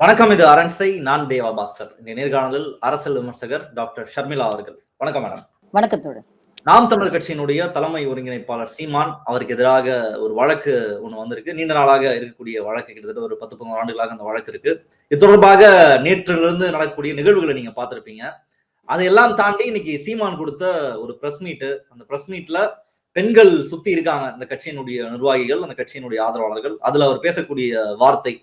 வணக்கம் இது அரண்சை நான் தேவா பாஸ்கர். இந்த நேர்காணலில் அரசியல் விமர்சகர் டாக்டர் ஷர்மிளா அவர்கள். வணக்கம் மேடம். வணக்கம் தோழர். நாம் தமிழர் கட்சியினுடைய தலைமை ஒருங்கிணைப்பாளர் சீமான் அவருக்கு எதிராக ஒரு வழக்கு ஒண்ணு வந்திருக்கு. நீண்ட நாளாக இருக்கக்கூடிய வழக்கு கிட்டத்தட்ட ஒரு பத்து பதினோரு ஆண்டுகளாக அந்த வழக்கு இருக்கு. இது தொடர்பாக நேற்றிலிருந்து நடக்கக்கூடிய நிகழ்வுகளை நீங்க பார்த்திருப்பீங்க. அதையெல்லாம் தாண்டி இன்னைக்கு சீமான் கொடுத்த ஒரு பிரஸ் மீட்டு அந்த பிரஸ் மீட்ல பெண்கள் சுத்தி இருக்காங்க. அந்த கட்சியினுடைய நிர்வாகிகள் அந்த கட்சியினுடைய ஆதரவாளர்கள். அதுல அவர் பேசக்கூடிய வார்த்தை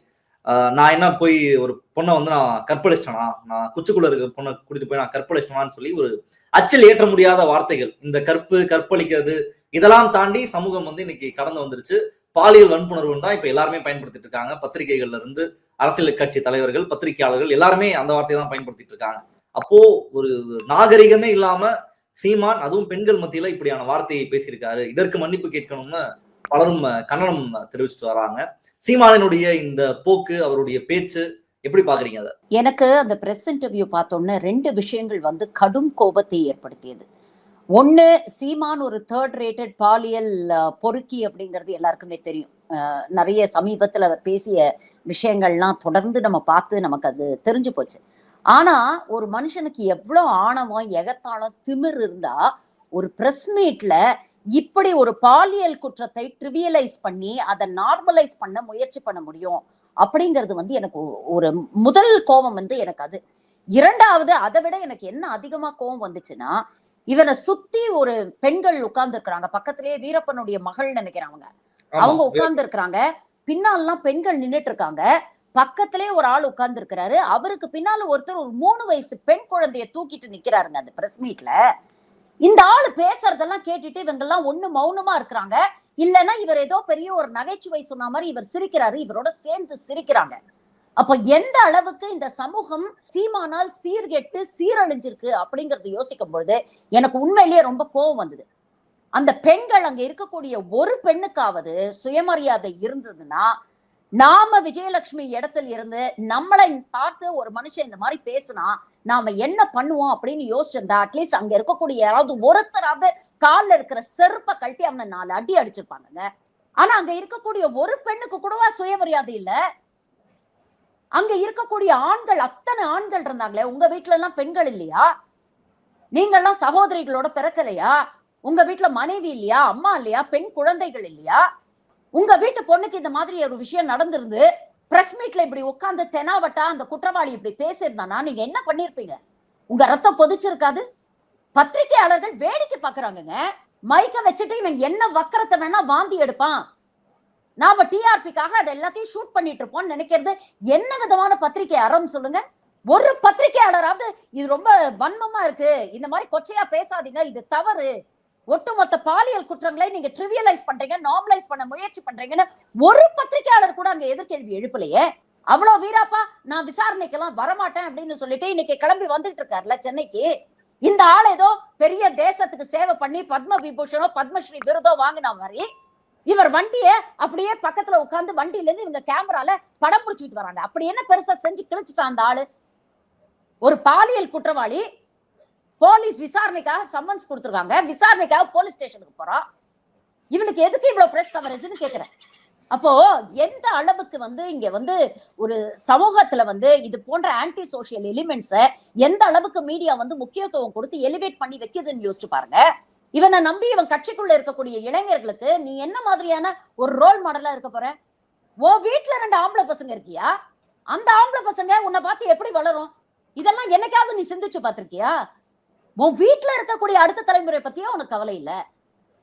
நான் என்ன போய் ஒரு பொண்ணை வந்து நான் கற்பழிச்சிட்டேனா? நான் குச்சிக்குள்ள இருக்க பொண்ணை கூட்டிட்டு போய் நான் கற்பழிச்சிட்டேனான்னு சொல்லி ஒரு அச்சில் ஏற்ற முடியாத வார்த்தைகள். இந்த கற்பு கற்பழிக்கிறது இதெல்லாம் தாண்டி சமூகம் வந்து இன்னைக்கு கடந்து வந்துருச்சு. பாலியல் வன்புணர்வு தான் இப்ப எல்லாருமே பயன்படுத்திட்டு இருக்காங்க. பத்திரிகைகள்ல இருந்து அரசியல் கட்சி தலைவர்கள் பத்திரிகையாளர்கள் எல்லாருமே அந்த வார்த்தையை தான் பயன்படுத்திட்டு இருக்காங்க. அப்போ ஒரு நாகரிகமே இல்லாம சீமான் அதுவும் பெண்கள் மத்தியில இப்படியான வார்த்தையை பேசியிருக்காரு. இதற்கு மன்னிப்பு கேட்கணும்னு பலரும் கண்டனம் தெரிவிச்சுட்டு வராங்க. சீமானினுடைய இந்த போக்கு அவருடைய பேச்சு எப்படி பாக்குறீங்க அதை? எனக்கு அந்த பிரஸ் இன்டர்வியூ பார்த்தோன்னே ரெண்டு விஷயங்கள் வந்து கடும் கோபத்தை ஏற்படுத்தியது. ஒண்ணு சீமான் ஒரு தேர்ட் ரேட்டட் பாலியல் பொறுக்கி அப்படிங்கிறது எல்லாருக்குமே தெரியும். அஹ், நிறைய சமீபத்துல அவர் பேசிய விஷயங்கள்லாம் தொடர்ந்து நம்ம பார்த்து நமக்கு அது தெரிஞ்சு போச்சு. ஆனா ஒரு மனுஷனுக்கு எவ்வளவு ஆணவம் எகத்தாளம் திமிர் இருந்தா ஒரு பிரஸ் மீட்ல இப்படி ஒரு பாலியல் குற்றத்தை ட்ரிவியலைஸ் பண்ணி அதை நார்மலைஸ் பண்ண முயற்சி பண்ண முடியும் அப்படிங்கிறது வந்து எனக்கு ஒரு முதல் கோபம் வந்து எனக்கு அது. இரண்டாவது அதை விட எனக்கு என்ன அதிகமா கோபம் வந்துச்சுன்னா இவனை சுத்தி ஒரு பெண்கள் உட்கார்ந்து இருக்கிறாங்க பக்கத்திலேயே வீரப்பனுடைய மகள் நினைக்கிறாங்க அவங்க. உட்கார்ந்து இருக்கிறாங்க பின்னாலாம் பெண்கள் நின்னுட்டு இருக்காங்க பக்கத்திலே ஒரு ஆள் உட்கார்ந்து இருக்கிறாரு அவருக்கு பின்னால ஒருத்தர் ஒரு மூணு வயசு பெண் குழந்தைய தூக்கிட்டு நிக்கிறாருங்க அந்த பிரஸ் மீட்ல இந்த ஆளு பேசுறதெல்லாம் கேட்டுட்டு இவங்க எல்லாம் ஒண்ணு மௌனமா இருக்கிறாங்க. இல்லைன்னா இவர் ஏதோ பெரிய ஒரு நகைச்சுவை சொன்ன மாதிரி இவர் சிரிக்கிறாரு இவரோட சேர்ந்து சிரிக்கிறாங்க. அப்ப எந்த அளவுக்கு இந்த சமூகம் சீமானால் சீர்கெட்டு சீரழிஞ்சிருக்கு அப்படிங்கறத யோசிக்கும் பொழுது எனக்கு உண்மையிலேயே ரொம்ப கோபம் வந்தது. அந்த பெண்கள் அங்க இருக்கக்கூடிய ஒரு பெண்ணுக்காவது சுயமரியாதை இருந்ததுன்னா நாம விஜயலட்சுமி இடத்துல இருந்து நம்மளை பார்த்து ஒரு மனுஷன் இந்த மாதிரி பேசுனா நாம என்ன பண்ணுவோம் அப்படின்னு யோசிச்சிருந்தா அட்லீஸ்ட் அங்க இருக்கக்கூடிய யாராவது ஒருத்தராவது கால்ல இருக்கிற செருப்பை கழட்டி அவனை நாலு அடி அடிச்சிருப்பாங்க ஆனா அங்க இருக்கக்கூடிய ஒரு பெண்ணுக்கு கூடவா சுயமரியாதை இல்ல? அங்க இருக்கக்கூடிய ஆண்கள் அத்தனை ஆண்கள் இருந்தாங்களே உங்க வீட்ல எல்லாம் பெண்கள் இல்லையா? நீங்கெல்லாம் சகோதரிகளோட பிறக்கலையா? உங்க வீட்டுல மனைவி இல்லையா? அம்மா இல்லையா? பெண் குழந்தைகள் இல்லையா? உங்க வீட்டு பொண்ணுக்கு இந்த மாதிரி ஒரு விஷயம் நடந்திருந்து பிரஸ் மீட்ல இப்படி உட்கார்ந்து தெனாவட்டா அந்த குற்றவாளி இப்படி பேசியிருந்தானா? நீங்க என்ன பண்ணிருப்பீங்க? உங்க ரத்தம் கொதிச்சிருக்காது. பத்திரிகையாளர்கள் வேடிக்கை பாக்குறாங்கங்க மைக்க வச்சுட்டு இவன் என்ன வக்கரத்தை வேணா வாந்தி எடுப்பான். நாம டிஆர்பிக்காக அதை எல்லாத்தையும் ஷூட் பண்ணிட்டு இருப்போம்னு நினைக்கிறது என்ன விதமான பத்திரிகை அறம் சொல்லுங்க? ஒரு பத்திரிகையாளராவது இது ரொம்ப வன்மமா இருக்கு. இந்த மாதிரி கொச்சையா பேசாதீங்க. இது தவறு. ஒட்டுமொத்த பாலியல் குற்றங்களை நீங்க ட்ரிவியலைஸ் பண்றீங்க நார்மலைஸ் பண்ண முயற்சி பண்றீங்கன்னு ஒரு பத்திரிகையாளர் கூட அங்க எதிர்கேள்வி எழுப்பலையே. அவ்வளவு வீராப்பா நான் விசாரணைக்கெல்லாம் வரமாட்டேன் அப்படின்னு சொல்லிட்டு இன்னைக்கு கிளம்பி வந்துட்டு இருக்காருல்ல சென்னைக்கு. இந்த ஆள் ஏதோ பெரிய தேசத்துக்கு சேவை பண்ணி பத்ம விபூஷணோ பத்மஸ்ரீ விருதோ வாங்கின மாதிரி. இவர் வண்டிய அப்படியே பக்கத்துல உட்காந்து வண்டியில இருந்து இவங்க கேமரால படம் பிடிச்சிட்டு வராங்க. அப்படி என்ன பெருசா செஞ்சு கிழிச்சிட்டான் அந்த ஆளு? ஒரு பாலியல் குற்றவாளி போலீஸ் விசாரணைக்காக சம்மன்ஸ் கொடுத்துருக்காங்க. விசாரணைக்காக போலீஸ் ஸ்டேஷனுக்கு போறான் இவனுக்கு எதுக்கு இவ்வளவு பிரஸ் கவரேஜ்னு கேக்குறேன். அப்போ எந்த அளவுக்கு வந்து இங்க வந்து ஒரு சமூகத்துல வந்து இது போன்ற ஆன்டி சோசியல் எலிமெண்ட்ஸ எந்த அளவுக்கு மீடியா வந்து முக்கியத்துவம் கொடுத்து எலிவேட் பண்ணி வைக்குதுன்னு யோசிச்சு பாருங்க. இவனை நம்பி இவன் கட்சிக்குள்ள இருக்கக்கூடிய இளைஞர்களுக்கு நீ என்ன மாதிரியான ஒரு ரோல் மாடலா இருக்க போற? ஓ வீட்டுல ரெண்டு ஆம்பளை பசங்க இருக்கியா? அந்த ஆம்பளை பசங்க உன்னை பார்த்து எப்படி வளரும்? இதெல்லாம் என்னைக்காவது நீ சிந்திச்சு பார்த்திருக்கியா? உன் வீட்டில் இருக்கக்கூடிய அடுத்த தலைமுறை பத்தியும் உனக்கு கவலை இல்லை.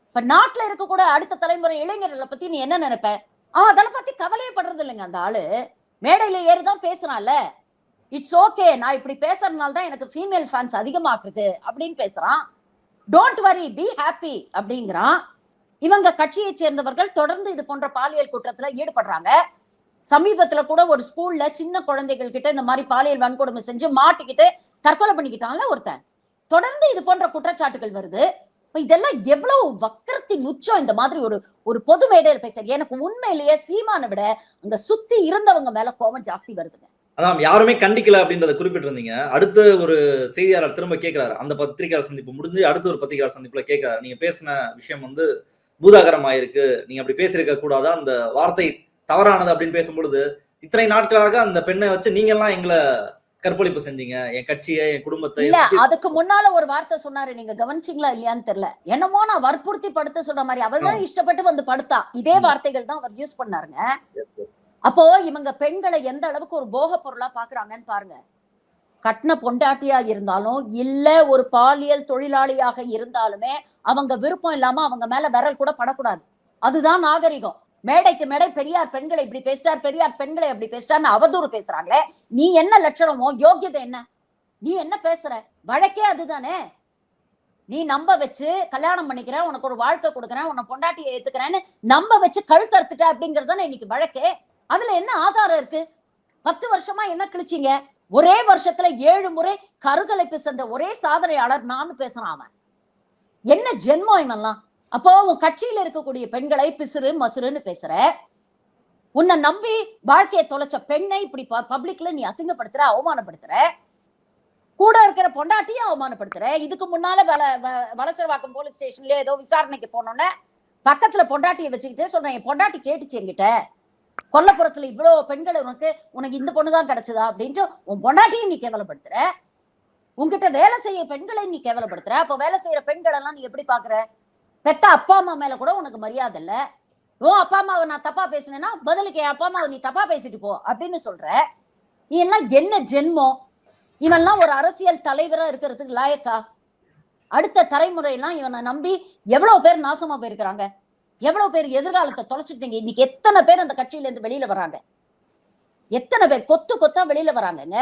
இப்ப நாட்டில் இருக்கக்கூடிய அடுத்த தலைமுறை இளைஞர்களை பத்தி நீ என்ன நினைப்ப? ஆ அதெல்லாம் பத்தி கவலையே படுறது இல்லைங்க அந்த ஆளு. மேடையில ஏறிதான் பேசுறான்ல. இட்ஸ் ஓகே நான் இப்படி பேசுறதுனால தான் எனக்கு ஃபீமேல் ஃபேன்ஸ் அதிகமாக்குது அப்படின்னு பேசுறான். டோன்ட் வரி பி ஹாப்பி அப்படிங்கிறான். இவங்க கட்சியை சேர்ந்தவர்கள் தொடர்ந்து இது போன்ற பாலியல் குற்றத்துல ஈடுபடுறாங்க. சமீபத்துல கூட ஒரு ஸ்கூல்ல சின்ன குழந்தைகள் கிட்ட இந்த மாதிரி பாலியல் வன்கொடுமை செஞ்சு மாட்டிக்கிட்டு தற்கொலை பண்ணிக்கிட்டான்ல ஒருத்தன். தொடர்ந்து இது போன்ற குற்றச்சாட்டுகள் வருது. இதெல்லாம் எவ்வளவு வக்கரத்தின் உச்சம் இந்த மாதிரி ஒரு ஒரு பொது மேடையில் பேச எனக்கு உண்மையிலேயே சீமானை விட அங்க சுத்தி இருந்தவங்க மேல கோபம் ஜாஸ்தி வருதுங்க. அதான் யாருமே கண்டிக்கல அப்படின்றத குறிப்பிட்டிருந்தீங்க. அடுத்த ஒரு செய்தியாளர் திரும்ப கேட்கிறாரு அந்த பத்திரிகையாளர் சந்திப்பு முடிஞ்சு அடுத்த ஒரு பத்திரிகையாளர் சந்திப்புல கேட்கிறாரு நீங்க பேசின விஷயம் வந்து பூதாகரமாயிருக்கு. நீங்க அப்படி பேசியிருக்க கூடாதா? அந்த வார்த்தை தவறானது அப்படின்னு பேசும்பொழுது இத்தனை நாட்களாக அந்த பெண்ணை வச்சு நீங்க எல்லாம் எங்களை கற்பழிப்பு செஞ்சீங்க என் கட்சியை என் குடும்பத்தை இல்ல அதுக்கு முன்னால ஒரு வார்த்தை சொன்னாரு. நீங்க கவனிச்சீங்களா இல்லையான்னு தெரியல. என்னமோ நான் வற்புறுத்தி படுத்த சொல்ற மாதிரி. அவள் தான் இஷ்டப்பட்டு வந்து படுத்தா. இதே. வார்த்தைகள் தான் அவர் யூஸ் பண்ணாருங்க. அப்போ இவங்க பெண்களை எந்த அளவுக்கு ஒரு போக பொருளா பாக்குறாங்கன்னு பாருங்க. கட்டின பொண்டாட்டியா இருந்தாலும் இல்ல ஒரு பாலியல் தொழிலாளியாக இருந்தாலுமே அவங்க விருப்பம் இல்லாம அவங்க மேல விரல் கூட படக்கூடாது. அதுதான் நாகரிகம். மேடைக்கு மேடை பெரியார் பெண்களை இப்படி பேசிட்டார் பெரியார் பெண்களை அப்படி பேசிட்டார்னு அவதூறு பேசுறாங்களே நீ என்ன லட்சணமோ யோக்கியதை என்ன? நீ என்ன பேசுற? வழக்கே அதுதானே. நீ நம்ப வச்சு கல்யாணம் பண்ணிக்கிறேன் உனக்கு ஒரு வாழ்க்கை கொடுக்குறேன் உன்னை பொண்டாட்டியை ஏத்துக்கிறேன்னு நம்ப வச்சு கழுத்தறுத்துட்ட அப்படிங்கிறது தானே இன்னைக்கு வழக்கே. அதுல என்ன ஆதாரம் இருக்கு? பத்து வருஷமா என்ன கிழிச்சீங்க? ஒரே வருஷத்துல ஏழு முறை கருகலைப்பு சென்ற ஒரே சாதனையாளர் நானும் பேசுறான் அவன். என்ன ஜென்மம் இவன்லாம்? அப்போ உன் கட்சியில இருக்கக்கூடிய பெண்களை பிசுறு மசுறுன்னு பேசுற. உன்னை நம்பி வாழ்க்கையை தொலைச்ச பெண்ணை இப்படி பப்ளிக்ல நீ அசிங்கப்படுத்துற அவமானப்படுத்துற. கூட இருக்கிற பொண்டாட்டியும் அவமானப்படுத்துற. இதுக்கு முன்னால வள வ- போலீஸ் ஸ்டேஷன்ல ஏதோ விசாரணைக்கு போனோன்னே பக்கத்துல பொண்டாட்டியை வச்சுக்கிட்டு சொல்றேன் என் பொண்டாட்டி கேட்டுச்சு என்கிட்ட. கொல்லப்புறத்துல இவ்வளவு பெண்கள் உனக்கு உனக்கு இந்த பொண்ணுதான் கிடைச்சதா? அப்படின்ட்டு உன் பொண்டாட்டியும் நீ கேவலப்படுத்துற. உன்கிட்ட வேலை செய்ய பெண்களை நீ கேவலப்படுத்துற. அப்ப வேலை செய்யற பெண்கள் எல்லாம் நீ எப்படி பாக்குற? பெத்த அப்பா அம்மா மேல கூட உனக்கு மரியாதை இல்ல. உன் அப்பா அம்மாவை நான் தப்பா பேசினேன்னா பதிலுக்கு என் அப்பா அம்மாவை நீ தப்பா பேசிட்டு போ அப்படின்னு சொல்ற. நீ எல்லாம் என்ன ஜென்மம் இவன்லாம் ஒரு அரசியல் தலைவரா இருக்கிறதுக்கு லாயக்கா? அடுத்த தலைமுறையெல்லாம் இவனை நம்பி எவ்வளவு பேர் நாசமா போயிருக்கிறாங்க? எவ்வளவு பேர் எதிர்காலத்தை தொலைச்சிட்டீங்க இன்னைக்கு எத்தனை பேர் அந்த கட்சியில இருந்து வெளியில வராங்க? எத்தனை பேர் கொத்து கொத்தா வெளியில வராங்கங்க?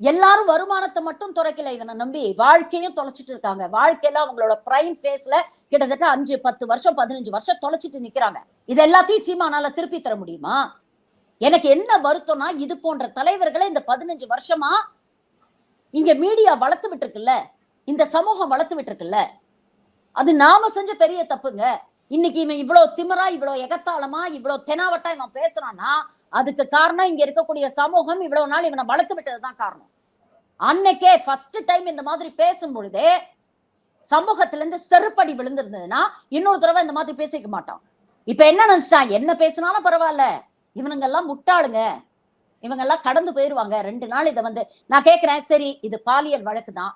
எல்லாரும் வருமானத்தை மட்டும் துறைக்கல இவனை நம்பி. வாழ்க்கையும் தொலைச்சிட்டு இருக்காங்க. வாழ்க்கையில அவங்களோட பிரைம் ஃபேஸ்ல கிட்டத்தட்ட அஞ்சு பத்து வருஷம் பதினஞ்சு வருஷம் தொலைச்சிட்டு நிக்கிறாங்க. இது எல்லாத்தையும் சீமானால திருப்பி தர முடியுமா? எனக்கு என்ன வருத்தம்னா இது போன்ற தலைவர்களை இந்த பதினஞ்சு வருஷமா இங்க மீடியா வளர்த்து விட்டுருக்குல்ல? இந்த சமூகம் வளர்த்து விட்டுருக்குல்ல? அது நாம செஞ்ச பெரிய தப்புங்க. இன்னைக்கு இவன் இவ்வளவு திமரா இவ்வளவு எகத்தாளமா இவ்வளவு தெனாவட்டா இவன் பேசுறான்னா அதுக்கு காரணம் இங்க இருக்கக்கூடிய சமூகம் இவ்வளவு நாள் இவனை வளர்த்து விட்டதுதான் காரணம். அன்னைக்கே ஃபர்ஸ்ட் டைம் இந்த மாதிரி பேசும் பொழுதே சமூகத்துல இருந்து செருப்படி விழுந்திருந்ததுன்னா இன்னொரு தடவை இந்த மாதிரி பேசிக்க மாட்டான். இப்ப என்ன நினைச்சிட்டான்? என்ன பேசினாலும் பரவாயில்ல. இவனுங்க எல்லாம் முட்டாளுங்க. இவங்க எல்லாம் கடந்து போயிருவாங்க. ரெண்டு நாள் இதை வந்து நான் கேட்கிறேன் சரி இது பாலியல் வழக்கு தான்.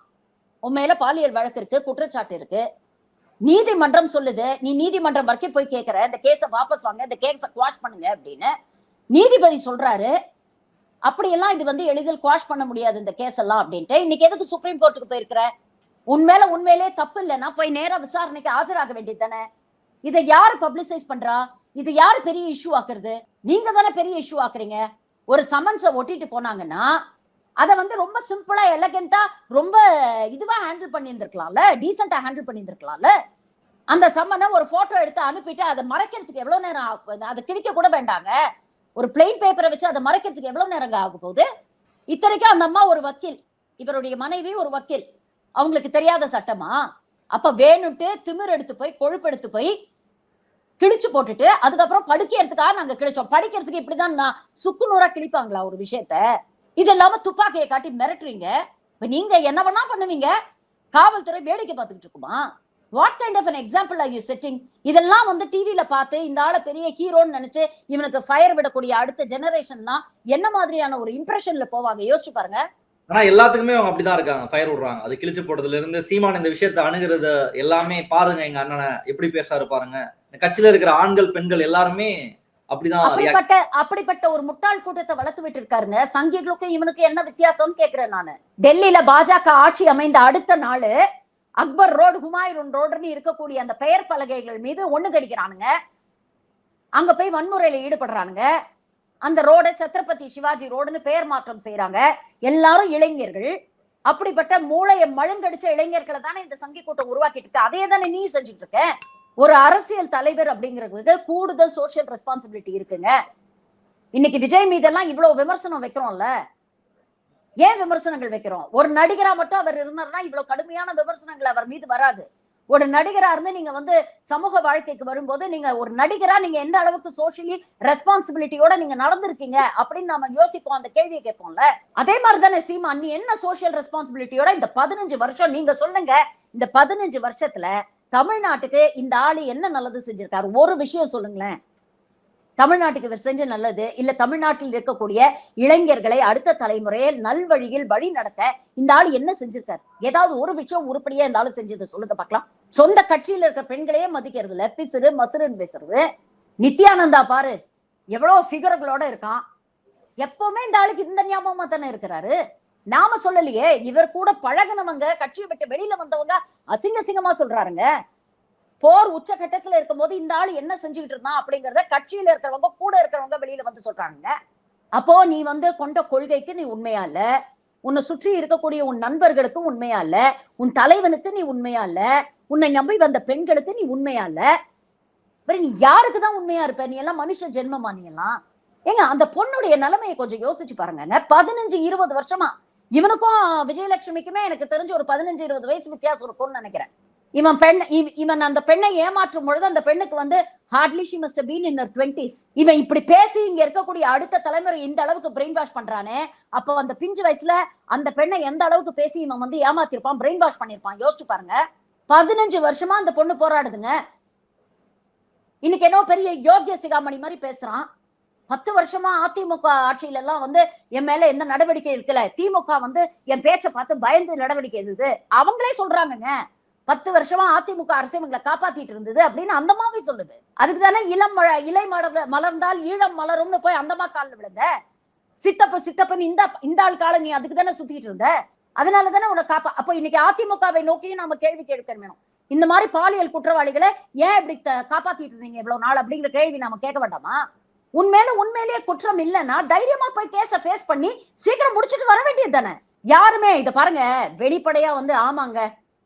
உண்மையில பாலியல் வழக்கு இருக்கு குற்றச்சாட்டு இருக்கு. நீதிமன்றம் சொல்லுது. நீ நீதிமன்றம் வரைக்கும் போய் கேட்கிற இந்த கேஸை வாபஸ் வாங்க இந்த கேஸை குவாஷ் பண்ணுங்க அப்படின்னு. நீதிபதி சொல்றாரு அப்படியெல்லாம் இது வந்து எளிதில் குவாஷ் பண்ண முடியாது இந்த கேஸ் எல்லாம் அப்படின்ட்டு. இன்னைக்கு எதுக்கு சுப்ரீம் கோர்ட்டுக்கு போயிருக்கிற? உண்மையில உண்மையிலே தப்பு இல்லைன்னா போய் நேரா விசாரணைக்கு ஆஜராக வேண்டியது தானே? இதை யாரு பப்ளிசைஸ் பண்றா? இது யாரு பெரிய இஷ்யூ ஆக்குறது? நீங்க தானே பெரிய இஷ்யூ ஆக்குறீங்க. ஒரு சமன்ஸை ஒட்டிட்டு போனாங்கன்னா அதை வந்து ரொம்ப சிம்பிளா எலகெண்டா ரொம்ப இதுவா ஹேண்டில் பண்ணியிருந்திருக்கலாம்ல? டீசெண்டா ஹேண்டில் பண்ணியிருந்திருக்கலாம்ல? அந்த சம்மனை ஒரு போட்டோ எடுத்து அனுப்பிட்டு அதை மறைக்கிறதுக்கு எவ்வளவு நேரம் ஆகும் அதை கிழிக்க கூட வேண்டாங்க. ஒரு பிளெயின் பேப்பரை வச்சு அதை மறைக்கிறதுக்கு எவ்வளவு நேரங்க ஆக போகுது இத்தனைக்கும் அந்த அம்மா ஒரு வக்கீல். இவருடைய மனைவி ஒரு வக்கீல். அவங்களுக்கு தெரியாத சட்டமா? அப்ப வேணுட்டு திமிர் எடுத்து போய் கொழுப்பு எடுத்து போய் கிழிச்சு போட்டுட்டு அதுக்கப்புறம் படிக்கிறதுக்காக நாங்க கிழிச்சோம். படிக்கிறதுக்கு இப்படிதான் நான் சுக்கு நூறா கிழிப்பாங்களா ஒரு விஷயத்த? இது இல்லாம துப்பாக்கியை காட்டி மிரட்டுறீங்க. இப்ப நீங்க என்ன வேணா பண்ணுவீங்க? காவல்துறை வேடிக்கை பார்த்துக்கிட்டு இருக்குமா? What kind of an example are you setting இதெல்லாம் வந்து டிவில பார்த்து இந்த ஆளை பெரிய ஹீரோன்னு நினைச்சு இவனுக்கு ஃபயர் விடக்கூடிய அடுத்த ஜெனரேஷன்லாம் என்ன மாதிரியான ஒரு இம்ப்ரெஷன்ல போவாங்க? யோசிச்சு பாருங்க. ஆனா எல்லாத்துக்குமே அவங்க அப்படிதான் இருக்காங்க. ஃபயர் விடுறாங்க. அது கிழிச்சு போட்டதுல இருந்து சீமான் இந்த விஷயத்தை அணுகிறது எல்லாமே பாருங்க எங்க அண்ணனை எப்படி பேசாரு பாருங்க. இந்த கட்சியில இருக்கிற ஆண்கள் பெண்கள் எல்லாருமே அப்படிதான் அப்படிப்பட்ட அப்படிப்பட்ட ஒரு முட்டாள் கூட்டத்தை வளர்த்து விட்டு இருக்காருங்க சங்கீகளுக்கும் இவனுக்கு என்ன வித்தியாசம்னு கேக்குறேன் நானு. டெல்லியில பாஜக ஆட்சி அமைந்த அடுத்த நாள் அக்பர் ரோடு ஹுமாயூன் ரோடுன்னு இருக்கக்கூடிய அந்த பெயர் பலகைகள் மீது ஒண்ணு கடிக்கிறானுங்க அங்க போய் வன்முறையில ஈடுபடுறானுங்க. அந்த ரோட சத்ரபதி சிவாஜி ரோடுன்னு பெயர் மாற்றம் செய்யறாங்க எல்லாரும் இளைஞர்கள். அப்படிப்பட்ட மூளையை மழுங்கடிச்ச இளைஞர்களை தானே இந்த சங்கி கூட்டம் உருவாக்கிட்டு இருக்கு அதே தானே நீ செஞ்சுட்டு இருக்க? ஒரு அரசியல் தலைவர் அப்படிங்கிறது கூடுதல் சோசியல் ரெஸ்பான்சிபிலிட்டி இருக்குங்க. இன்னைக்கு விஜய் மீதெல்லாம் இவ்வளவு விமர்சனம் வைக்கிறோம்ல. ஏன் விமர்சனங்கள் வைக்கிறோம்? ஒரு நடிகரா மட்டும் அவர் இருந்தார்னா இவ்வளவு கடுமையான விமர்சனங்கள் அவர் மீது வராது. ஒரு நடிகரா இருந்து நீங்க வந்து சமூக வாழ்க்கைக்கு வரும்போது நீங்க ஒரு நடிகரா நீங்க எந்த அளவுக்கு சோசியலி ரெஸ்பான்சிபிலிட்டியோட நீங்க நடந்திருக்கீங்க அப்படின்னு நாம யோசிப்போம் அந்த கேள்வியை கேட்போம்ல? அதே மாதிரி தானே சீமா நீ என்ன சோசியல் ரெஸ்பான்சிபிலிட்டியோட இந்த பதினஞ்சு வருஷம் நீங்க சொல்லுங்க இந்த பதினஞ்சு வருஷத்துல தமிழ்நாட்டுக்கு இந்த ஆளு என்ன நல்லது செஞ்சிருக்காரு? ஒரு விஷயம் சொல்லுங்களேன். தமிழ்நாட்டுக்கு இவர் செஞ்ச நல்லது. இல்ல தமிழ்நாட்டில் இருக்கக்கூடிய இளைஞர்களை அடுத்த தலைமுறையை நல்வழியில் வழி நடத்த இந்த ஆள் என்ன செஞ்சிருக்காரு? ஏதாவது ஒரு விஷயம் உருப்படியா இந்த ஆளு செஞ்சது சொல்லுங்க பார்க்கலாம். சொந்த கட்சியில இருக்கிற பெண்களையே மதிக்கிறது இல்ல பிசுறு மசுருன்னு பேசுறது. நித்யானந்தா பாரு எவ்வளவு ஃபிகர்களோட இருக்கான். எப்பவுமே இந்த ஆளுக்கு இந்த ஞாபகமா தானே இருக்கிறாரு. நாம சொல்லலையே இவர் கூட பழகுனவங்க கட்சியை விட்டு வெளியில வந்தவங்க அசிங்க அசிங்கமா சொல்றாருங்க. போர் உச்சகட்டத்துல இருக்கும்போது இந்த ஆள் என்ன செஞ்சுக்கிட்டு இருந்தான் அப்படிங்கறத கட்சியில இருக்கிறவங்க கூட இருக்கிறவங்க வெளியில வந்து சொல்றாங்க. அப்போ நீ வந்து கொண்ட கொள்கைக்கு நீ உண்மையா இல்ல. உன்னை சுற்றி இருக்கக்கூடிய உன் நண்பர்களுக்கு உண்மையா இல்ல. உன் தலைவனுக்கு நீ உண்மையா இல்ல. உன்னை நம்பி வந்த பெண்களுக்கு நீ உண்மையா இல்ல. நீ யாருக்கு தான் உண்மையா இருப்ப? நீ எல்லாம் மனுஷ ஜென்மமா நீ எல்லாம்? ஏங்க அந்த பொண்ணுடைய நிலைமையை கொஞ்சம் யோசிச்சு பாருங்க பதினஞ்சு இருபது வருஷமா இவனுக்கும் விஜயலட்சுமிக்குமே எனக்கு தெரிஞ்ச ஒரு பதினஞ்சு இருபது வயசு வித்தியாசம் இருக்கும்னு நினைக்கிறேன். இவன் பெண் இவன் அந்த பெண்ணை ஏமாற்றும் பொழுது அந்த பெண்ணுக்கு வந்து hardly she must been in twenties இவன் இப்படி பேசி இங்க இருக்கக்கூடிய அடுத்த தலைமுறை இந்த அளவுக்கு பிரெயின் வாஷ் பண்றானே அப்போ அந்த பிஞ்சு வயசுல அந்த பெண்ணை எந்த அளவுக்கு பேசி இவன் வந்து ஏமாத்திருப்பான் பிரெயின் வாஷ் பண்ணிருப்பான்? யோசிச்சு பாருங்க. பதினஞ்சு வருஷமா அந்த பொண்ணு போராடுதுங்க. இன்னைக்கு என்ன பெரிய யோகிய சிகாமணி மாதிரி பேசுறான். பத்து வருஷமா அதிமுக ஆட்சியில எல்லாம் வந்து என் மேல எந்த நடவடிக்கை இருக்கல திமுக வந்து என் பேச்சை பார்த்து பயந்து நடவடிக்கை எடுத்தது. அவங்களே சொல்றாங்கங்க. பத்து வருஷமா அதிமுக அரசு இவங்களை காப்பாத்திட்டு இருந்தது அப்படின்னு அந்தமாவே சொல்லுது. அதுக்கு தானே இளம் மழை இலை மலர் மலர்ந்தால் ஈழம் மலரும்னு போய் அந்தமா காலில் விழுந்த? சித்தப்ப சித்தப்பன் இந்த இந்த ஆள் கால நீ அதுக்கு தானே சுத்திட்டு இருந்த? அதனால தானே உனக்கு காப்பா அப்ப இன்னைக்கு அதிமுகவை நோக்கியும் நாம கேள்வி கேட்க வேணும். இந்த மாதிரி பாலியல் குற்றவாளிகளை ஏன் இப்படி காப்பாத்திட்டு இருந்தீங்க இவ்வளவு நாள் அப்படிங்கிற கேள்வி நாம கேட்க வேண்டாமா? உண்மையில உண்மையிலேயே குற்றம் இல்லைன்னா தைரியமா போய் கேஸ ஃபேஸ் பண்ணி சீக்கிரம் முடிச்சிட்டு வர வேண்டியது தானே? யாருமே இத பாருங்க வெளிப்படையா வந்து ஆமாங்க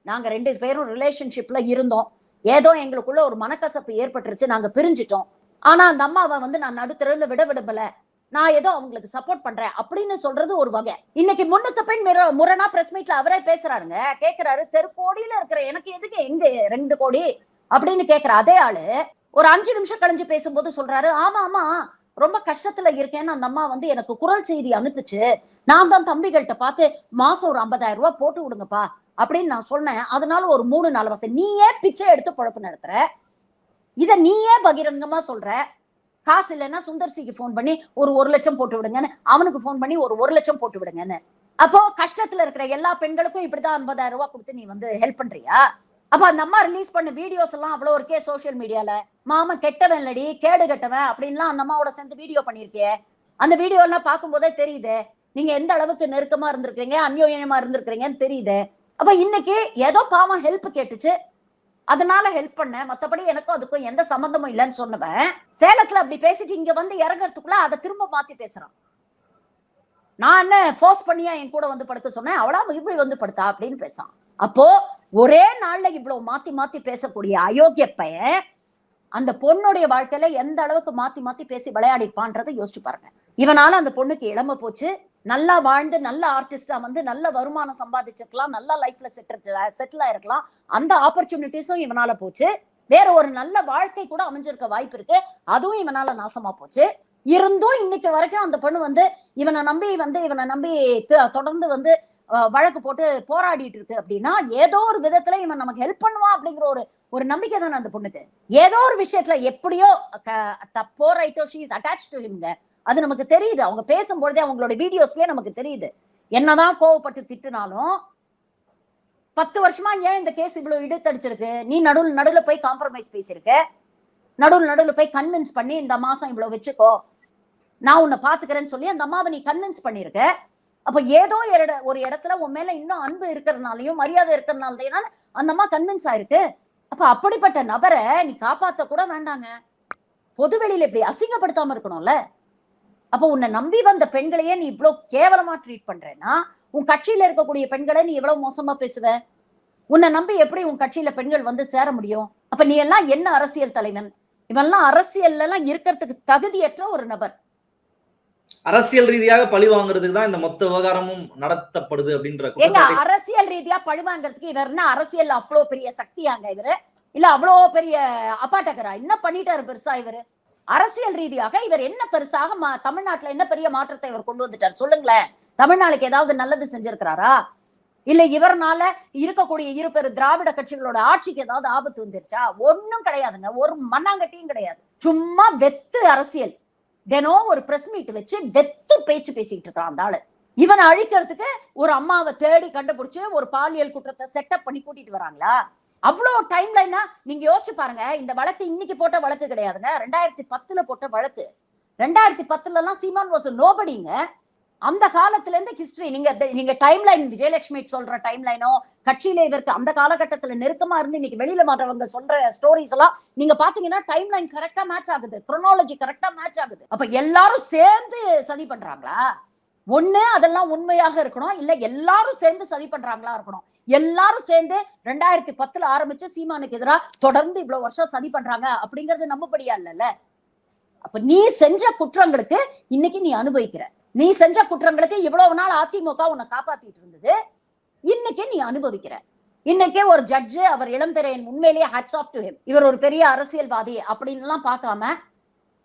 நாங்க ரெண்டு பேரும் ரிலேஷன்ஷிப்ல இருந்தோம். ஏதோ எங்களுக்குள்ள ஒரு மனக்கசப்பு ஏற்பட்டுருச்சு. நாங்க பிரிஞ்சிட்டோம். ஆனா அந்த அம்மாவை வந்து நான் நடுத்தரவில் விட விடல நான் ஏதோ அவங்களுக்கு சப்போர்ட் பண்றேன் அப்படின்னு சொல்றது ஒரு வகை. இன்னைக்கு முன்னுக்கு பெண் மிர- முரணா பிரஸ் மீட்ல அவரே பேசுறாருங்க. கேக்குறாரு தெருக்கோடியில இருக்கிற எனக்கு எதுக்கு எங்க ரெண்டு கோடி? அப்படின்னு கேக்குற அதே ஆளு ஒரு அஞ்சு நிமிஷம் கழிஞ்சு பேசும்போது சொல்றாரு ஆமா ஆமா ரொம்ப கஷ்டத்துல இருக்கேன்னு அந்த அம்மா வந்து எனக்கு குரல் செய்தி அனுப்பிச்சு. நான் தான் தம்பிகள்கிட்ட பார்த்து மாசம் ஒரு ஐம்பதாயிரம் ரூபாய் போட்டு விடுங்கப்பா. அப்படின்னு நான் சொன்னேன். அதனால ஒரு மூணு நாலு வருஷம். நீயே பிச்சை எடுத்து பொழப்பு நடத்துற. இத நீயே பகிரங்கமா சொல்ற. காசு இல்லைன்னா சுந்தர்சிக்கு ஃபோன் பண்ணி ஒரு ஒரு லட்சம் போட்டு விடுங்கன்னு அவனுக்கு ஃபோன் பண்ணி ஒரு ஒரு லட்சம் போட்டு விடுங்கன்னு. அப்போ கஷ்டத்துல இருக்கிற எல்லா பெண்களுக்கும் இப்படிதான் ஐம்பதாயிரம் ரூபாய் கொடுத்து நீ வந்து ஹெல்ப் பண்றியா? அப்ப அந்த அம்மா ரிலீஸ் பண்ண வீடியோஸ் எல்லாம் அவ்வளவு இருக்கே சோஷியல் மீடியால மாமா கெட்டவன் இல்லடி கேடு கெட்டவன் அப்படின்லாம் அந்த அம்மாவோட சேர்ந்து வீடியோ பண்ணிருக்கே அந்த வீடியோ எல்லாம் பார்க்கும்போதே தெரியுது. நீங்க எந்த அளவுக்கு நெருக்கமா இருந்திருக்கீங்க அந்யோன்யமா இருந்திருக்கிறீங்கன்னு தெரியுது. அப்ப இன்னைக்கு ஏதோ பாவம் ஹெல்ப் கேட்டுச்சு. அதனால ஹெல்ப் பண்ணேன். மத்தபடி எனக்கும் அதுக்கும் எந்த சம்பந்தமும் இல்லைன்னு சொன்னவன் சேலத்துல அப்படி பேசிட்டு இங்க வந்து இறங்குறதுக்குள்ள அதை திரும்ப மாத்தி பேசுறான். நான் என்ன ஃபோர்ஸ் பண்ணியா என் கூட வந்து படுக்க சொன்னேன்? அவளா இப்படி வந்து படுத்தா அப்படின்னு பேசான். அப்போ ஒரே நாள்ல இவ்வளவு மாத்தி மாத்தி பேசக்கூடிய அயோக்கிய பையன் அந்த பொண்ணுடைய வாழ்க்கையில எந்த அளவுக்கு மாத்தி மாத்தி பேசி விளையாடிப்பான்றதை யோசிச்சு பாருங்க. இவனால அந்த பொண்ணுக்கு இளம போச்சு. நல்லா வாழ்ந்து நல்ல ஆர்டிஸ்டா வந்து நல்ல வருமானம் சம்பாதிச்சிருக்கலாம் நல்ல லைஃப்ல செட்டில் செட்டில் ஆயிருக்கலாம். அந்த ஆப்பர்ச்சுனிட்டிஸும் இவனால போச்சு. வேற ஒரு நல்ல வாழ்க்கை கூட அமைஞ்சிருக்க வாய்ப்பு இருக்கு. அதுவும் இவனால நாசமா போச்சு. இருந்தும் இன்னைக்கு வரைக்கும் அந்த பொண்ணு வந்து இவனை நம்பி வந்து இவனை நம்பி தொடர்ந்து வந்து வழக்கு போட்டு போராடிட்டு இருக்கு அப்படின்னா ஏதோ ஒரு விதத்துல இவன் நமக்கு ஹெல்ப் பண்ணுவான் அப்படிங்கிற ஒரு ஒரு நம்பிக்கை தானே அந்த பொண்ணுக்கு. ஏதோ ஒரு விஷயத்துல எப்படியோ க- தப்போ ரைட்டோ ஷீ இஸ் அட்டாச் டு ஹிம்ங்க அது நமக்கு தெரியுது. அவங்க பேசும்பொழுதே அவங்களோட வீடியோஸ்லயே நமக்கு தெரியுது. என்னதான் கோவப்பட்டு திட்டுனாலும் பத்து வருஷமா ஏன் இந்த கேஸ் இவ்வளவு இழுத்தடிச்சிருக்கு? நீ நடுவில் நடுவில் போய் காம்ப்ரமைஸ் பேசியிருக்க? நடுவில் நடுவில் போய் கன்வின்ஸ் பண்ணி இந்த மாசம் இவ்வளவு வச்சுக்கோ. நான் உன்னை பாத்துக்கிறேன்னு சொல்லி அந்த அம்மாவை நீ கன்வின்ஸ் பண்ணிருக்க அப்ப ஏதோ ஒரு ஒரு இடத்துல உன் மேல இன்னும் அன்பு இருக்கிறதுனாலையும் மரியாதை இருக்கிறதுனால அந்த அம்மா கன்வின்ஸ் ஆயிருக்கு. அப்ப அப்படிப்பட்ட நபரை நீ காப்பாத்த கூட வேண்டாங்க. பொதுவெளியில இப்படி அசிங்கப்படுத்தாம இருக்கணும்ல. அப்ப உன்னை நம்பி வந்த பெண்களையே நீ இவ்வளவு கேவலமா ட்ரீட் பண்றேன்னா உன் கட்சியில இருக்கக்கூடிய பெண்களை நீ எவ்வளவு மோசமா பேசுவ? உன்னை நம்பி எப்படி உன் கட்சியில பெண்கள் வந்து சேர முடியும்? அப்ப நீ எல்லாம் என்ன அரசியல் தலைவன்? இவெல்லாம் அரசியல்ல எல்லாம் இருக்கிறதுக்கு தகுதியற்ற ஒரு நபர். அரசியல் ரீதியாக பழி வாங்குறதுக்கு தான் இந்த மொத்த விவகாரமும் நடத்தப்படுது அப்படின்ற குற்றச்சாட்டை அரசியல் ரீதியா பழிவாங்கிறதுக்கு இவர் என்ன அரசியல் அவ்வளவு பெரிய சக்தியாங்க இவரு? இல்ல அவ்வளோ பெரிய அப்பாட்டகரா என்ன பண்ணிட்டாரு பெருசா இவரு? அரசியல் ரீதியாக இவர் என்ன பெருசாக மா- தமிழ்நாட்டுல என்ன பெரிய மாற்றத்தை இவர் கொண்டு வந்துட்டார்? சொல்லுங்களேன். தமிழ்நாளுக்கு ஏதாவது நல்லது செஞ்சிருக்கிறாரா? இல்ல இவர்னால இருக்கக்கூடிய இரு பெரு திராவிட கட்சிகளோட ஆட்சிக்கு ஏதாவது ஆபத்து வந்துருச்சா? ஒன்னும் கிடையாதுங்க. ஒரு மண்ணாங்கட்டியும் கிடையாது. சும்மா வெத்து அரசியல். தினம் ஒரு பிரஸ் மீட் வச்சு வெத்து பேச்சு பேசிட்டு இருக்கான் அந்த ஆளு. இவனை அழிக்கிறதுக்கு ஒரு அம்மாவை தேடி கண்டுபிடிச்சு ஒரு பாலியல் குற்றத்தை செட்டப் பண்ணி கூட்டிட்டு வராங்களா? அவ்வளோ டைம் லைனா நீங்க யோசிச்சு பாருங்க இந்த வழக்கு இன்னைக்கு போட்ட வழக்கு கிடையாதுங்க. ரெண்டாயிரத்தி பத்துல போட்ட வழக்கு. ரெண்டாயிரத்தி பத்துல எல்லாம் சீமான் வாஸ் நோபடிங்க அந்த காலத்துல இருந்து ஹிஸ்டரி நீங்க நீங்க டைம் லைன் விஜயலட்சுமி சொல்ற டைம் லைனோ கட்சியில இவருக்கு அந்த காலகட்டத்துல நெருக்கமா இருந்து இன்னைக்கு வெளியில மாறவங்க சொல்ற ஸ்டோரிஸ் எல்லாம் நீங்க பாத்தீங்கன்னா டைம் லைன் கரெக்டா மேட்ச் ஆகுது. குரோனாலஜி கரெக்டா மேட்ச் ஆகுது. அப்ப எல்லாரும் சேர்ந்து சதி பண்றாங்களா? ஒண்ணு அதெல்லாம் உண்மையாக இருக்கணும். இல்ல எல்லாரும் சேர்ந்து சதி பண்றாங்களா இருக்கணும். எல்லாரும் சேர்ந்து ரெண்டாயிரத்தி பத்துல ஆரம்பிச்சு சீமானுக்கு எதிராக தொடர்ந்து இவ்வளவு வருஷம் சதி பண்றாங்க அப்படிங்கறது நம்பபடியா இல்லைல்ல. அப்ப நீ செஞ்ச குற்றங்களுக்கு இன்னைக்கு நீ அனுபவிக்கிற. நீ செஞ்ச குற்றங்களுக்கு இவ்வளவு நாள் அதிமுக உன்னை காப்பாத்திட்டு இருந்தது. இன்னைக்கே நீ அனுபவிக்கிற. இன்னைக்கே ஒரு ஜட்ஜு அவர் இளந்திரையன் உண்மையிலேயே ஹட்ஸ் ஆஃப் டு ஹிம் இவர் ஒரு பெரிய அரசியல்வாதி அப்படின்னு எல்லாம் பார்க்காம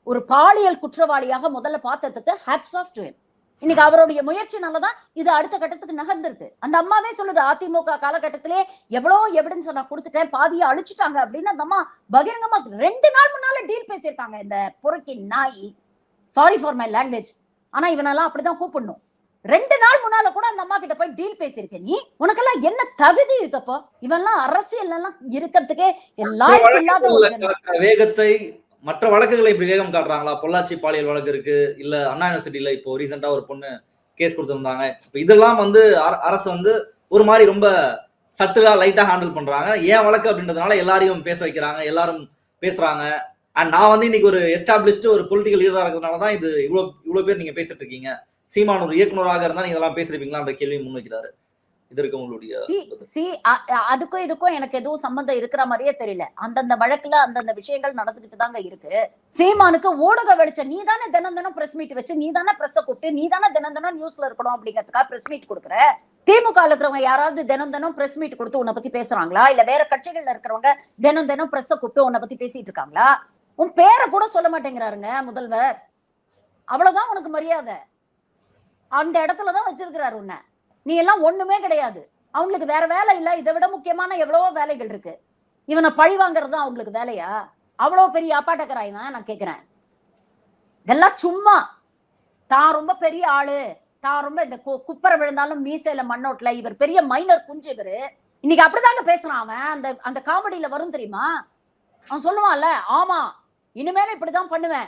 ஒரு பாலியல் குற்றவாளியாக முதல்ல பார்த்ததுக்கு ஹட்ஸ் ஆஃப் டு ஹிம் இன்னைக்கு அவருடைய முயற்சினாலதான் இது அடுத்த கட்டத்துக்கு நகர்ந்திருக்கு. அந்த அம்மாவே சொல்லுது அதிமுக காலகட்டத்திலே எவ்வளவு எவிடன்ஸ் நான் கொடுத்துட்டேன் பாதியை அழிச்சுட்டாங்க அப்படின்னு அந்த அம்மா பகிரங்கமா ரெண்டு நாள் முன்னால டீல் பேசியிருக்காங்க. இந்த பொறுக்கி நாய் சாரி ஃபார் மை லாங்குவேஜ் ஆனா இவனெல்லாம் அப்படிதான் கூப்பிடணும். ரெண்டு நாள் முன்னால கூட அந்த அம்மா கிட்ட போய் டீல் பேசியிருக்க நீ உனக்கெல்லாம் என்ன தகுதி இருக்கப்போ இவன்லாம் அரசியல் எல்லாம் இருக்கிறதுக்கே. காட்டுற வேகத்தை மற்ற வழக்குகளை இப்படி வேகம் காட்டுறாங்களா? பொள்ளாச்சி பாலியல் வழக்கு இருக்கு. இல்ல அண்ணா யூனிவர்சிட்டியில இப்போ ரீசெண்டா ஒரு பொண்ணு கேஸ் கொடுத்துருந்தாங்க. இப்ப இதெல்லாம் வந்து அர- அரசு வந்து ஒரு மாதிரி ரொம்ப சட்டிலா லைட்டா ஹேண்டில் பண்றாங்க. ஏன் வழக்கு அப்படின்றதுனால எல்லாரையும் பேச வைக்கிறாங்க. எல்லாரும் பேசுறாங்க. அண்ட் நான் வந்து இன்னைக்கு ஒரு எஸ்டாப்ளிஷ்டு ஒரு பொலிட்டிக்கல் லீடரா இருக்கிறதுனால தான் இது இவ்வளவு இவ்வளவு பேர் நீங்க பேசிட்டு இருக்கீங்க. சீமான் ஒரு இயக்குனராக இருந்தா நீங்க இதெல்லாம் பேசிருப்பீங்களான்ற கேள்வி முன் வைக்கிறாரு. இதற்கு உங்களுடைய அதுக்கும் இதுக்கும் எனக்கு எதுவும் சம்பந்தம் இருக்கிற மாதிரியே தெரியல. அந்தந்த வழக்குல அந்தந்த விஷயங்கள் நடந்துகிட்டு தாங்க இருக்கு. சீமானுக்கு ஊடக வெளிச்சம் நீ தானே தினம் தினம் பிரஸ் மீட் வச்சு நீ தானே பிரஸ் கூப்பிட்டு நீ தானே தினம் தினம் நியூஸ்ல இருக்கணும் அப்படிங்கிறதுக்காக பிரஸ் மீட் கொடுக்குற? திமுக இருக்கிறவங்க யாராவது தினம் தினம் பிரஸ் மீட் கொடுத்து உன்னை பத்தி பேசுறாங்களா? இல்ல வேற கட்சிகள்ல இருக்கிறவங்க தினம் தினம் பிரஸ் கூப்பிட்டு உன்னை பத்தி பேசிட்டு இருக்காங்களா? உன் பேரை கூட சொல்ல மாட்டேங்கிறாருங்க முதல்வர். அவ்வளவுதான் உனக்கு மரியாதை. அந்த இடத்துலதான் வச்சிருக்கிறாரு உன்னை. நீ எல்லாம் ஒண்ணுமே கிடையாது. அவங்களுக்கு வேற வேலை இல்ல. இதை விட முக்கியமான எவ்வளவோ வேலைகள் இருக்கு. இவனை பழி வாங்குறது தான் அவங்களுக்கு வேலையா? அவ்வளவு பெரிய அப்பாட்டக்கராய் தான் நான் கேக்குறேன். இதெல்லாம் சும்மா. தான் ரொம்ப பெரிய ஆளு. தான் ரொம்ப இந்த கு- குப்பரை விழுந்தாலும் மீசையில மண்ணோட்டல இவர் பெரிய மைனர் குஞ்சு இவர். இன்னைக்கு அப்படிதாங்க பேசுறான் அவன். அந்த அந்த காமெடியில வரும் தெரியுமா? அவன் சொல்லுவான்ல ஆமா இனிமேல இப்படிதான் பண்ணுவேன்.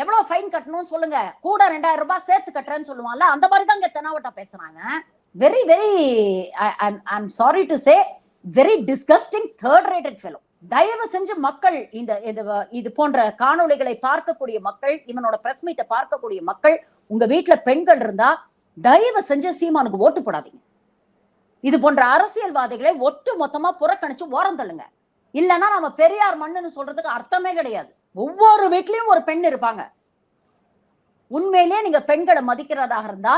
எவ்வளவு ஃபைன் கட்டணும்னு சொல்லுங்க. கூட ரெண்டாயிரம் ரூபாய் சேர்த்து கட்டுறேன்னு சொல்லுவான்ல அந்த மாதிரி தான் இங்க தெனாவட்டா பேசுறாங்க. Very very I'm sorry to say very disgusting third rated fellow தயவு செஞ்சு மக்கள் இந்த இது இது போன்ற காணொளிகளை பார்க்கக்கூடிய மக்கள் இவனோட பிரஸ் மீட்டை பார்க்கக்கூடிய மக்கள் உங்க வீட்டுல பெண்கள் இருந்தா தயவு செஞ்சு சீமானுக்கு ஓட்டு போடாதீங்க. இது போன்ற அரசியல்வாதிகளை ஒட்டு மொத்தமா புறக்கணிச்சு ஓரம் தள்ளுங்க. இல்லைன்னா நம்ம பெரியார் மண்ணுன்னு சொல்றதுக்கு அர்த்தமே கிடையாது. ஒவ்வொரு வீட்லயும் ஒரு பெண் இருப்பாங்க. உண்மையிலேயே நீங்க பெண்களை மதிக்கிறதாக இருந்தா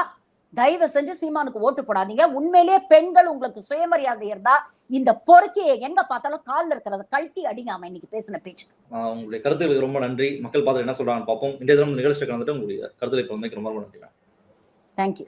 தயவு செஞ்சு சீமானுக்கு ஓட்டு போடாதீங்க. உண்மையிலேயே பெண்கள் உங்களுக்கு சுயமரியாதை இருந்தா இந்த பொறுக்கியை எங்க பார்த்தாலும் கால்ல இருக்கிறத கழட்டி அடிங்க அவன் இன்னைக்கு பேசின பேச்சு. உங்களுடைய கருத்துக்களுக்கு ரொம்ப நன்றி. மக்கள் பார்த்து என்ன சொல்றாங்கன்னு பார்ப்போம். இன்றைய தினம் நிகழ்ச்சிக்கு வந்துட்டு உங்களுடைய கருத்துக்களை ரொம்ப நன்றி தேங்க்யூ